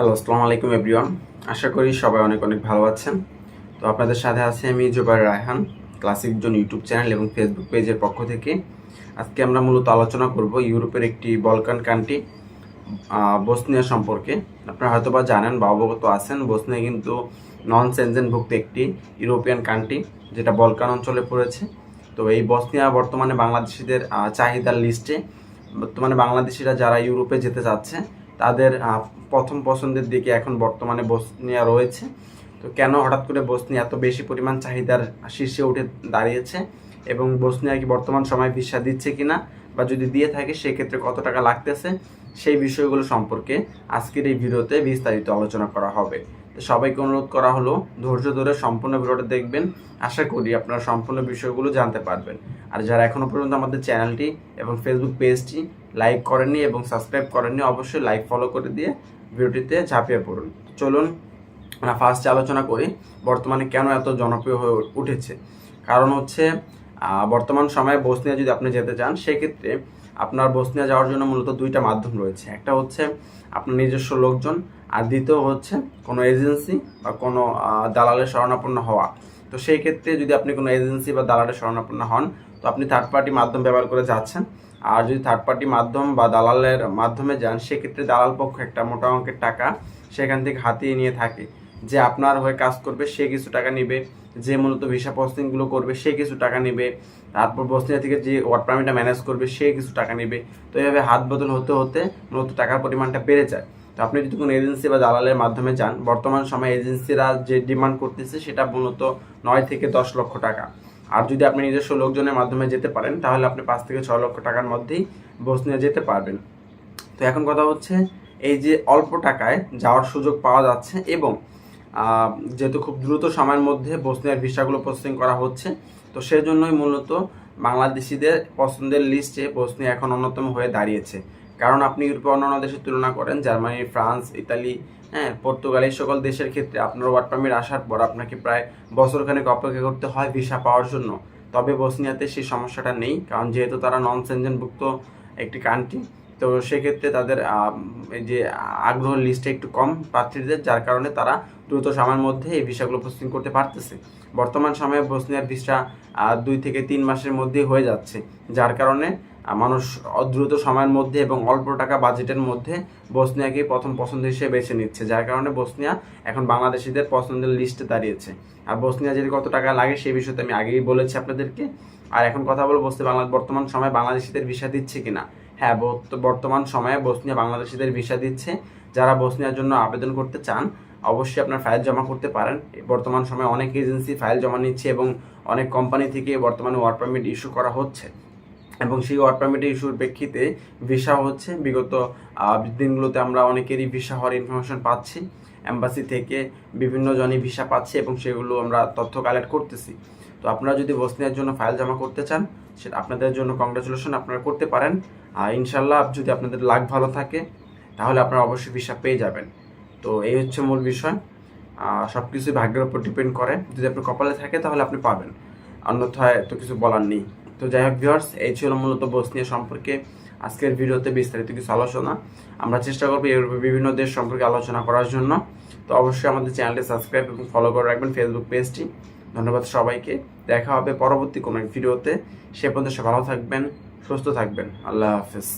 Hello আসসালামু আলাইকুম everyone আশা করি সবাই অনেক অনেক ভালো আছেন। তো আপনাদের সাথে আছি আমি Zubair Raihan classic zone YouTube channel এবং ফেসবুক পেজের পক্ষ থেকে। আজকে আমরা মূলত আলোচনা করব ইউরোপের একটি বলকান কান্ট্রি বসনিয়া সম্পর্কে। আপনারা হয়তো বা জানেন বা অবগত আছেন বসনিয়া কিন্তু নন সেনজেনভুক্ত একটি ইউরোপিয়ান কান্ট্রি যেটা বলকান অঞ্চলে পড়েছে। তো এই বসনিয়া বর্তমানে বাংলাদেশিদের চাহিদার লিস্টে বর্তমানে বাংলাদেশিরা যারা ইউরোপে যেতে চাচ্ছে তাদের প্রথম পছন্দের দিকে এখন বর্তমানে বসনিয়া রয়েছে। তো কেন হঠাৎ করে বসনিয়া এত বেশি পরিমাণ চাহিদার শীর্ষে উঠে দাঁড়িয়েছে? এবং বসনিয়া কি বর্তমান সময় ভিসা দিচ্ছে কিনা বা যদি দিয়ে থাকে, সেক্ষেত্রে কত টাকা লাগতেছে? সেই বিষয়গুলো সম্পর্কে আজকের এই ভিডিওতে বিস্তারিত আলোচনা করা হবে। তো সবাইকে অনুরোধ করা হলো, ধৈর্য ধরে সম্পূর্ণ ভিডিওটা দেখবেন। আশা করি আপনারা সম্পূর্ণ বিষয়গুলো জানতে পারবেন। আর যারা এখনও পর্যন্ত আমাদের চ্যানেলটি এবং ফেসবুক পেজটি লাইক করেননি এবং সাবস্ক্রাইব করেননি, অবশ্যই লাইক ফলো করে দিয়ে ভিডিওটিতে ঝাঁপিয়ে পড়ুন। চলুন, আমরা ফার্স্টে আলোচনা করি, বর্তমানে কেন এত জনপ্রিয় হয়ে উঠেছে। কারণ হচ্ছে বর্তমান সময়ে বসনিয়া যদি আপনি যেতে চান, সেক্ষেত্রে আপনার বসনিয়া যাওয়ার জন্য মূলত দুইটা মাধ্যম রয়েছে। একটা হচ্ছে আপনার নিজস্ব লোকজন, আর দ্বিতীয় হচ্ছে কোনো এজেন্সি বা কোনো দালালের শরণাপন্ন হওয়া। তো সেই ক্ষেত্রে যদি আপনি কোনো এজেন্সি বা দালালের শরণাপন্ন হন, তো আপনি থার্ড পার্টি মাধ্যম ব্যবহার করে যাচ্ছেন। আর যদি থার্ড পার্টি মাধ্যম বা দালালের মাধ্যমে যান, সেক্ষেত্রে দালাল পক্ষ একটা মোটা অঙ্কের টাকা সেখান থেকে হাতিয়ে নিয়ে থাকে। যে আপনার হয়ে কাজ করবে, সে কিছু টাকা নেবে। যে মূলত ভিসা প্রসেসিংগুলো করবে, সে কিছু টাকা নেবে। তারপর বসনিয়া থেকে যে ওয়ার্ক পারমিটটা ম্যানেজ করবে, সে কিছু টাকা নেবে। তো এইভাবে হাত বদল হতে হতে মূলত টাকার পরিমাণটা বেড়ে যায়। আপনি যদি কোনো এজেন্সি বা দালালের মাধ্যমে যান, বর্তমান সময়ে এজেন্সিরা যে ডিমান্ড করতেছে সেটা মূলত নয় থেকে দশ লক্ষ টাকা। আর যদি আপনি নিজস্ব লোকজনের মাধ্যমে যেতে পারেন, তাহলে আপনি পাঁচ থেকে ছয় লক্ষ টাকার মধ্যেই বসনিয়া যেতে পারবেন। তো এখন কথা হচ্ছে, এই যে অল্প টাকায় যাওয়ার সুযোগ পাওয়া যাচ্ছে এবং যেহেতু খুব দ্রুত সময়ের মধ্যে বসনিয়ার ভিসাগুলো প্রসেসিং করা হচ্ছে, তো সেজন্যই মূলত বাংলাদেশিদের পছন্দের লিস্টে বসনিয়া এখন অন্যতম হয়ে দাঁড়িয়েছে। কারণ আপনি ইউরোপের অন্যান্য দেশের তুলনা করেন, জার্মানি, ফ্রান্স, ইতালি হ্যাঁ পর্তুগাল, এই সকল দেশের ক্ষেত্রে আপনার ওয়ার্ক পারমিট আসার পর আপনাকে প্রায় বছরখানেক অপেক্ষা করতে হয় ভিসা পাওয়ার জন্য। তবে বসনিয়াতে সেই সমস্যাটা নেই, কারণ যেহেতু তারা নন সেনজেনভুক্ত একটি কান্ট্রি তো সেক্ষেত্রে তাদের এই যে আগ্রহ লিস্টে একটু কম প্রার্থীদের, যার কারণে তারা দ্রুত সময়ের মধ্যে এই ভিসাগুলো প্রস্তুত করতে পারতেছে। বর্তমান সময়ে বসনিয়ার ভিসা দুই থেকে তিন মাসের মধ্যেই হয়ে যাচ্ছে, যার কারণে মানুষ দ্রুত সময়ের মধ্যে এবং অল্প টাকা বাজেটের মধ্যে বসনিয়াকে প্রথম পছন্দ হিসেবে বেছে নিচ্ছে, যার কারণে বসনিয়া এখন বাংলাদেশিদের পছন্দের লিস্টে দাঁড়িয়েছে। আর বসনিয়া যদি কত টাকা লাগে সেই বিষয়তে আমি আগেই বলেছি আপনাদেরকে। আর এখন কথা বলব বসতে বাংলা, বর্তমান সময়ে বাংলাদেশিদের ভিসা দিচ্ছে কিনা? হ্যাঁ বর্ত- বর্তমান সময়ে বসনিয়া বাংলাদেশিদের ভিসা দিচ্ছে। যারা বসনিয়ার জন্য আবেদন করতে চান, অবশ্যই আপনার ফাইল জমা করতে পারেন। বর্তমান সময়ে অনেক এজেন্সি ফাইল জমা নিচ্ছে এবং অনেক কোম্পানি থেকে বর্তমানে ওয়ার্ক পারমিট ইস্যু করা হচ্ছে। এবং সেই ওয়ার্ক পারমিট ইস্যুর প্রেক্ষিতে ভিসা হচ্ছে। বিগত দিনগুলোতে আমরা অনেকেরই ভিসা হওয়ার ইনফরমেশন পাচ্ছি। এম্বাসি থেকে বিভিন্ন জনই ভিসা পাচ্ছে এবং সেগুলো আমরা তথ্য কালেক্ট করতেছি। তো আপনারা যদি বসনিয়ার জন্য ফাইল জমা করতে চান সেটা আপনাদের জন্য কংগ্রেচুলেশন আপনারা করতে পারেন। আর ইনশাল্লাহ যদি আপনাদের লাক ভালো থাকে, তাহলে আপনারা অবশ্যই ভিসা পেয়ে যাবেন। তো এই হচ্ছে মূল বিষয়। সব কিছুই ভাগ্যের উপর ডিপেন্ড করে। যদি আপনি কপালে থাকে, তাহলে আপনি পাবেন। অন্যথায় তো কিছু বলার নেই। তো যাই হোক ভিউয়ার্স এই ছিল মূলত বসনিয়া সম্পর্কে আজকের ভিডিওতে বিস্তারিত কিছু আলোচনা। আমরা চেষ্টা করব ইউরোপের বিভিন্ন দেশ সম্পর্কে আলোচনা করার জন্য। তো অবশ্যই আমাদের চ্যানেলটি সাবস্ক্রাইব এবং ফলো করে রাখবেন ফেসবুক পেজটি ধন্যবাদ সবাইকে। দেখা হবে পরবর্তী কোনো এক ভিডিওতে। সে পর্যন্ত ভালো থাকবেন, সুস্থ থাকবেন। আল্লাহ হাফেজ।